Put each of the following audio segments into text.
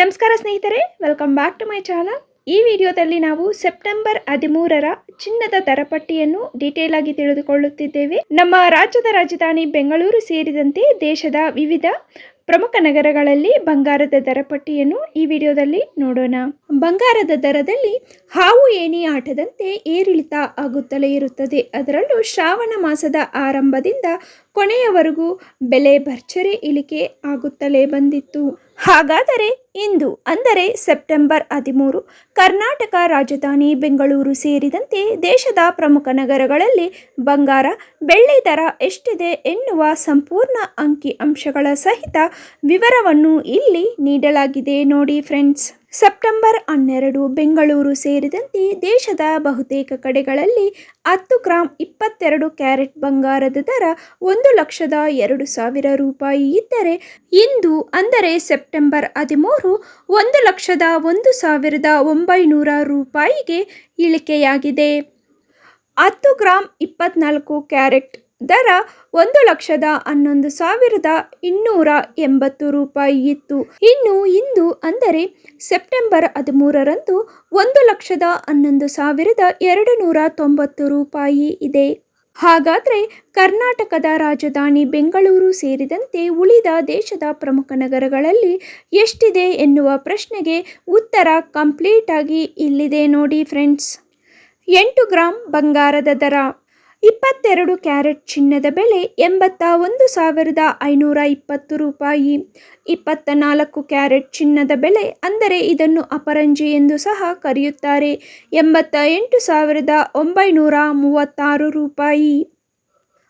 ನಮಸ್ಕಾರ ಸ್ನೇಹಿತರೆ welcome back to my channel ಈ ವಿಡಿಯೋದಲ್ಲಿ ನಾವು ಸೆಪ್ಟೆಂಬರ್ ಹದಿಮೂರರ ಚಿನ್ನದ ದರಪಟ್ಟಿಯನ್ನು ಡೀಟೇಲ್ ಆಗಿ ತಿಳಿದುಕೊಳ್ಳುತ್ತಿದ್ದೇವೆ. ನಮ್ಮ ರಾಜ್ಯದ ರಾಜಧಾನಿ ಬೆಂಗಳೂರು ಸೇರಿದಂತೆ ದೇಶದ ವಿವಿಧ ಪ್ರಮುಖ ನಗರಗಳಲ್ಲಿ ಬಂಗಾರದ ದರಪಟ್ಟಿಯನ್ನು ಈ ವಿಡಿಯೋದಲ್ಲಿ ನೋಡೋಣ. ಬಂಗಾರದ ದರದಲ್ಲಿ ಹಾವು ಏಣಿ ಆಟದಂತೆ ಏರಿಳಿತ ಆಗುತ್ತಲೇ ಇರುತ್ತದೆ. ಅದರಲ್ಲೂ ಶ್ರಾವಣ ಮಾಸದ ಆರಂಭದಿಂದ ಕೊನೆಯವರೆಗೂ ಬೆಲೆ ಭರ್ಜರಿ ಇಳಿಕೆ ಆಗುತ್ತಲೇ ಬಂದಿತ್ತು. ಹಾಗಾದರೆ ಇಂದು, ಅಂದರೆ ಸೆಪ್ಟೆಂಬರ್ ಹದಿಮೂರು, ಕರ್ನಾಟಕ, ರಾಜಧಾನಿ ಬೆಂಗಳೂರು ಸೇರಿದಂತೆ ದೇಶದ ಪ್ರಮುಖ ನಗರಗಳಲ್ಲಿ ಬಂಗಾರ, ಬೆಳ್ಳಿ ದರ ಎಷ್ಟಿದೆ ಎನ್ನುವ ಸಂಪೂರ್ಣ ಅಂಕಿ ಅಂಶಗಳ ಸಹಿತ ವಿವರವನ್ನು ಇಲ್ಲಿ ನೀಡಲಾಗಿದೆ ನೋಡಿ ಫ್ರೆಂಡ್ಸ್. ಸೆಪ್ಟೆಂಬರ್ ಹನ್ನೆರಡು ಬೆಂಗಳೂರು ಸೇರಿದಂತೆ ದೇಶದ ಬಹುತೇಕ ಕಡೆಗಳಲ್ಲಿ ಹತ್ತು ಗ್ರಾಂ ಇಪ್ಪತ್ತೆರಡು ಕ್ಯಾರೆಟ್ ಬಂಗಾರದ ದರ ಒಂದು ಲಕ್ಷದ ಎರಡು ಸಾವಿರ ರೂಪಾಯಿ ಇದ್ದರೆ ಇಂದು ಅಂದರೆ ಸೆಪ್ಟೆಂಬರ್ ಹದಿಮೂರು ಒಂದು ಲಕ್ಷದ ಒಂದು ಸಾವಿರದ ಒಂಬೈನೂರ ರೂಪಾಯಿಗೆ ಇಳಿಕೆಯಾಗಿದೆ. ಹತ್ತು ಗ್ರಾಂ ಇಪ್ಪತ್ನಾಲ್ಕು ಕ್ಯಾರೆಟ್ ದರ ಒಂದು ಲಕ್ಷದ ಹನ್ನೊಂದು ಸಾವಿರದ ಇನ್ನೂರ ಎಂಬತ್ತು ರೂಪಾಯಿ ಇತ್ತು. ಇನ್ನು ಇಂದು ಅಂದರೆ ಸೆಪ್ಟೆಂಬರ್ ಹದಿಮೂರರಂದು ಒಂದು ಲಕ್ಷದ ಹನ್ನೊಂದು ಸಾವಿರದ ಎರಡು ನೂರ ತೊಂಬತ್ತು ರೂಪಾಯಿ ಇದೆ. ಹಾಗಾದರೆ ಕರ್ನಾಟಕದ ರಾಜಧಾನಿ ಬೆಂಗಳೂರು ಸೇರಿದಂತೆ ಉಳಿದ ದೇಶದ ಪ್ರಮುಖ ನಗರಗಳಲ್ಲಿ ಎಷ್ಟಿದೆ ಎನ್ನುವ ಪ್ರಶ್ನೆಗೆ ಉತ್ತರ ಕಂಪ್ಲೀಟಾಗಿ ಇಲ್ಲಿದೆ ನೋಡಿ ಫ್ರೆಂಡ್ಸ್. ಎಂಟು ಗ್ರಾಂ ಬಂಗಾರದ ದರ. ಇಪ್ಪತ್ತೆರಡು ಕ್ಯಾರೆಟ್ ಚಿನ್ನದ ಬೆಲೆ ಎಂಬತ್ತ ಒಂದು ಸಾವಿರದ ಐನೂರ ಇಪ್ಪತ್ತು ರೂಪಾಯಿ. ಇಪ್ಪತ್ತ ನಾಲ್ಕು ಕ್ಯಾರೆಟ್ ಚಿನ್ನದ ಬೆಲೆ ಅಂದರೆ ಇದನ್ನು ಅಪರಂಜಿ ಎಂದು ಸಹ ಕರೆಯುತ್ತಾರೆ. ಎಂಬತ್ತ ಎಂಟು ಸಾವಿರದ ಒಂಬೈನೂರ ಮೂವತ್ತಾರು ರೂಪಾಯಿ.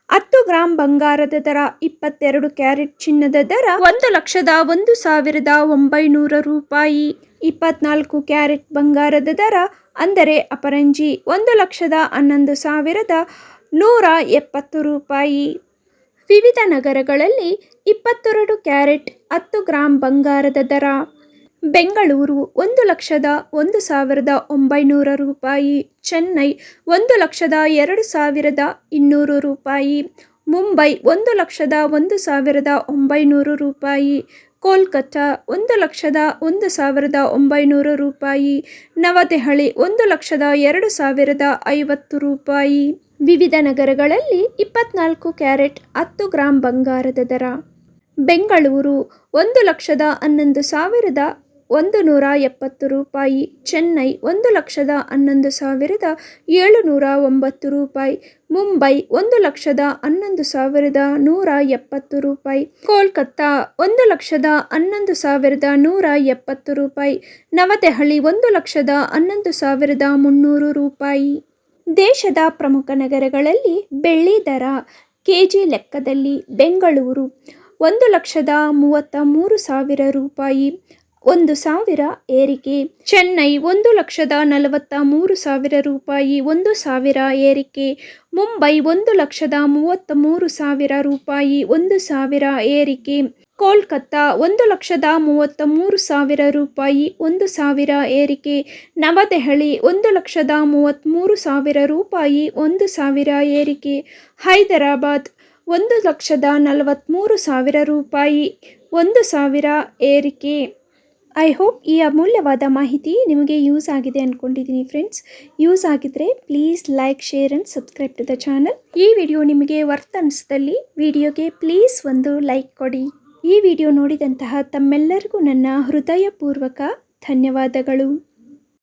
ಹತ್ತು ಗ್ರಾಂ ಬಂಗಾರದ ದರ ಇಪ್ಪತ್ತೆರಡು ಕ್ಯಾರೆಟ್ ಚಿನ್ನದ ದರ ಒಂದು ಲಕ್ಷದ ಒಂದು ಸಾವಿರದ ಒಂಬೈನೂರ ರೂಪಾಯಿ. ಇಪ್ಪತ್ನಾಲ್ಕು ಕ್ಯಾರೆಟ್ ಬಂಗಾರದ ದರ ಅಂದರೆ ಅಪರಂಜಿ ಒಂದು ಲಕ್ಷದ ಹನ್ನೊಂದು ಸಾವಿರದ ನೂರ ಎಪ್ಪತ್ತು ರೂಪಾಯಿ. ವಿವಿಧ ನಗರಗಳಲ್ಲಿ ಇಪ್ಪತ್ತೆರಡು ಕ್ಯಾರೆಟ್, ಹತ್ತು ಗ್ರಾಂ ಬಂಗಾರದ ದರ. ಬೆಂಗಳೂರು ಒಂದು ಲಕ್ಷದ ಒಂದು ಸಾವಿರದ ಒಂಬೈನೂರ ರೂಪಾಯಿ. ಚೆನ್ನೈ ಒಂದು ಲಕ್ಷದ ಎರಡು ಸಾವಿರದ ಇನ್ನೂರು ರೂಪಾಯಿ. ಮುಂಬೈ ಒಂದು ಲಕ್ಷದ ಒಂದು ಸಾವಿರದ ಒಂಬೈನೂರು ರೂಪಾಯಿ. ಕೋಲ್ಕತ್ತಾ ಒಂದು ಲಕ್ಷದ ಒಂದು ಸಾವಿರದ ಒಂಬೈನೂರು ರೂಪಾಯಿ. ನವದೆಹಲಿ ಒಂದು ಲಕ್ಷದ ಎರಡು ಸಾವಿರದ ಐವತ್ತು ರೂಪಾಯಿ. ವಿವಿಧ ನಗರಗಳಲ್ಲಿ ಇಪ್ಪತ್ನಾಲ್ಕು ಕ್ಯಾರೆಟ್ ಹತ್ತು ಗ್ರಾಂ ಬಂಗಾರದ ದರ. ಬೆಂಗಳೂರು ಒಂದು ಲಕ್ಷದ ಹನ್ನೊಂದು ಸಾವಿರದ ಒಂದು ನೂರ ಎಪ್ಪತ್ತು ರೂಪಾಯಿ, ಚೆನ್ನೈ ಒಂದು ಲಕ್ಷದ ಹನ್ನೊಂದು ಸಾವಿರದ ಏಳುನೂರ ಒಂಬತ್ತು ರೂಪಾಯಿ, ಮುಂಬೈ ಒಂದು ಲಕ್ಷದ ಹನ್ನೊಂದು ಸಾವಿರದ ನೂರ ಎಪ್ಪತ್ತು ರೂಪಾಯಿ, ಕೋಲ್ಕತ್ತಾ ಒಂದು ಲಕ್ಷದ ಹನ್ನೊಂದು ಸಾವಿರದ ನೂರ ಎಪ್ಪತ್ತು ರೂಪಾಯಿ, ನವದೆಹಲಿ ಒಂದು ಲಕ್ಷದ ಹನ್ನೊಂದು ಸಾವಿರದ ಮುನ್ನೂರು ರೂಪಾಯಿ. ದೇಶದ ಪ್ರಮುಖ ನಗರಗಳಲ್ಲಿ ಬೆಳ್ಳಿ ದರ ಕೆ ಜಿ ಲೆಕ್ಕದಲ್ಲಿ ಬೆಂಗಳೂರು. ಒಂದು ಲಕ್ಷದ ಮೂವತ್ತ ಮೂರು ಸಾವಿರ ರೂಪಾಯಿ ಒಂದು ಸಾವಿರ ಏರಿಕೆ. ಚೆನ್ನೈ ಒಂದು ಲಕ್ಷದ ನಲವತ್ತ ಮೂರು ಸಾವಿರ ರೂಪಾಯಿ ಒಂದು ಸಾವಿರ ಏರಿಕೆ. ಮುಂಬೈ ಒಂದು ಲಕ್ಷದ ಮೂವತ್ತ ಮೂರು ಸಾವಿರ ರೂಪಾಯಿ ಒಂದು ಸಾವಿರ ಏರಿಕೆ. ಕೋಲ್ಕತ್ತಾ ಒಂದು ಲಕ್ಷದ ಮೂವತ್ತ ಮೂರು ಸಾವಿರ ರೂಪಾಯಿ ಒಂದು ಸಾವಿರ ಏರಿಕೆ. ನವದೆಹಲಿ ಒಂದು ಲಕ್ಷದ ಮೂವತ್ತ್ಮೂರು ಸಾವಿರ ರೂಪಾಯಿ ಒಂದು ಸಾವಿರ ಏರಿಕೆ. ಹೈದರಾಬಾದ್ ಒಂದು ಲಕ್ಷದ ನಲವತ್ತ್ಮೂರು ಸಾವಿರ ರೂಪಾಯಿ ಒಂದು ಸಾವಿರ ಏರಿಕೆ. ಐ ಹೋಪ್ ಈ ಅಮೂಲ್ಯವಾದ ಮಾಹಿತಿ ನಿಮಗೆ ಯೂಸ್ ಆಗಿದೆ ಅಂದ್ಕೊಂಡಿದ್ದೀನಿ ಫ್ರೆಂಡ್ಸ್ ಯೂಸ್ ಆಗಿದ್ದರೆ please like share and subscribe to the channel ಈ ವಿಡಿಯೋ ನಿಮಗೆ ವರ್ತ್ ಅನಿಸಿದಲ್ಲಿ ವಿಡಿಯೋಗೆ ಪ್ಲೀಸ್ ಒಂದು ಲೈಕ್ ಕೊಡಿ. ಈ ವಿಡಿಯೋ ನೋಡಿದಂತಹ ತಮ್ಮೆಲ್ಲರಿಗೂ ನನ್ನ ಹೃದಯಪೂರ್ವಕ ಧನ್ಯವಾದಗಳು.